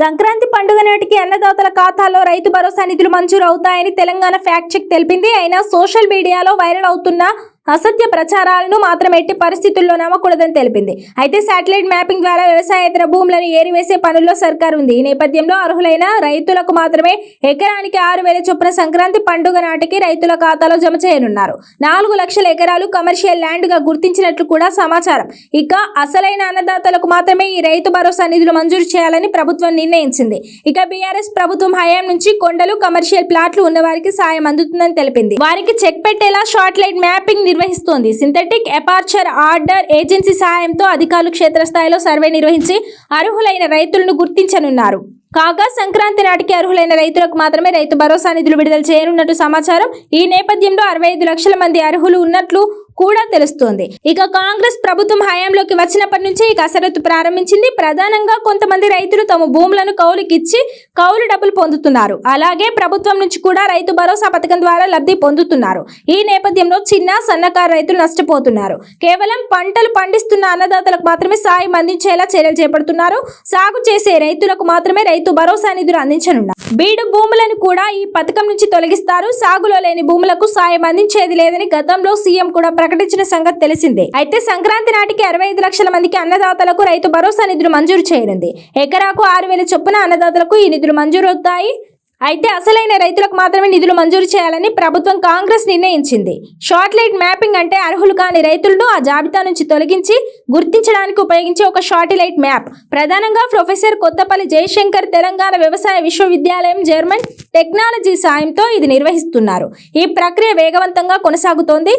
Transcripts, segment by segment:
సంక్రాంతి పండుగ నాటికి అన్నదాతల ఖాతాలో రైతు భరోసా నిధులు మంజూరు అవుతాయని తెలంగాణ ఫ్యాక్ట్ చెక్ తెలిపింది. అయినా సోషల్ మీడియాలో వైరల్ అవుతున్న అసత్య ప్రచారాలను మాత్రం ఎట్టి పరిస్థితుల్లో నమ్మకూడదని తెలిపింది. అయితే శాటిలైట్ మ్యాపింగ్ ద్వారా వ్యవసాయేతర భూములను ఏరివేసే పనుల్లో సర్కార్ ఉంది. ఈ నేపథ్యంలో అర్హులైన రైతులకు మాత్రమే ఎకరానికి ఆరు వేల చొప్పున సంక్రాంతి పండుగ నాటికి రైతుల ఖాతాలో జమ చేయనున్నారు. నాలుగు లక్షల ఎకరాలు కమర్షియల్ ల్యాండ్గా గుర్తించినట్లు కూడా సమాచారం. ఇక అసలైన అన్నదాతలకు మాత్రమే ఈ రైతు భరోసా నిధులు మంజూరు చేయాలని ప్రభుత్వం నిర్ణయించింది. ఇక బీఆర్ఎస్ ప్రభుత్వం హయాం నుంచి కొండలు కమర్షియల్ ప్లాట్లు ఉన్న వారికి సాయం అందుతుందని తెలిపింది. వారికి చెక్ పెట్టేలా షార్ట్ లైట్ మ్యాపింగ్ నిర్వహిస్తోంది. సింథటిక్ ఎపార్చర్ ఆర్డర్ ఏజెన్సీ సహాయంతో అధికారులు క్షేత్రస్థాయిలో సర్వే నిర్వహించి అర్హులైన రైతులను గుర్తించనున్నారు. కాగా సంక్రాంతి నాటికి అర్హులైన రైతులకు మాత్రమే రైతు భరోసా నిధులు విడుదల చేయనున్నట్టు సమాచారం. ఈ నేపథ్యంలో అరవై ఐదు లక్షల మంది అర్హులు ఉన్నట్లు కూడా తెలుస్తోంది. ఇక కాంగ్రెస్ ప్రభుత్వం హయాంలోకి వచ్చినప్పటి నుంచి ఈ కసరత్తు ప్రారంభించింది. ప్రధానంగా కొంతమంది రైతులు తమ భూములను కౌలుకిచ్చి కౌలు డబ్బులు పొందుతున్నారు. అలాగే ప్రభుత్వం నుంచి కూడా రైతు భరోసా పథకం ద్వారా లబ్ధి పొందుతున్నారు. ఈ నేపథ్యంలో చిన్న సన్నకారు రైతులు నష్టపోతున్నారు. కేవలం పంటలు పండిస్తున్న అన్నదాతలకు మాత్రమే సాయం అందించేలా చర్యలు చేపడుతున్నారు. సాగు చేసే రైతులకు మాత్రమే రైతు భరోసా నిధులు అందించనున్నారు. బీడు భూములను కూడా ఈ పథకం నుంచి తొలగిస్తారు. సాగులో లేని భూములకు సాయం అందించేది లేదని గతంలో సీఎం కూడా ప్రకటించిన సంగతి తెలిసిందే. అయితే సంక్రాంతి నాటికి అరవై ఐదు లక్షల మందికి అన్నదాతలకు రైతు భరోసా నిధులు మంజూరు చేయనుంది. ఎకరాకు ఆరు వేల చొప్పున అన్నదాతలకు ఈ నిధులు మంజూరు అవుతాయి అయితే అసలైన రైతులకు మాత్రమే నిధులు మంజూరు చేయాలని ప్రభుత్వం కాంగ్రెస్ నిర్ణయించింది. షార్ట్ లైట్ మ్యాపింగ్ అంటే అర్హులు కాని రైతులను ఆ జాబితా నుంచి తొలగించి గుర్తించడానికి ఉపయోగించే ఒక షార్ట్ లైట్ మ్యాప్. ప్రధానంగా ప్రొఫెసర్ కొత్తపల్లి జయశంకర్ తెలంగాణ వ్యవసాయ విశ్వవిద్యాలయం జర్మన్ టెక్నాలజీ సాయంతో ఇది నిర్వహిస్తున్నారు. ఈ ప్రక్రియ వేగవంతంగా కొనసాగుతోంది.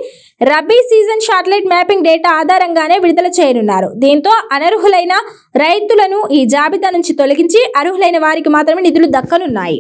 Rabi season satellite mapping data ఆధారంగానే విడుదల చేయనున్నారు. దీంతో అనర్హులైన రైతులను ఈ జాబితా నుంచి తొలగించి అర్హులైన వారికి మాత్రమే నిధులు దక్కనున్నాయి.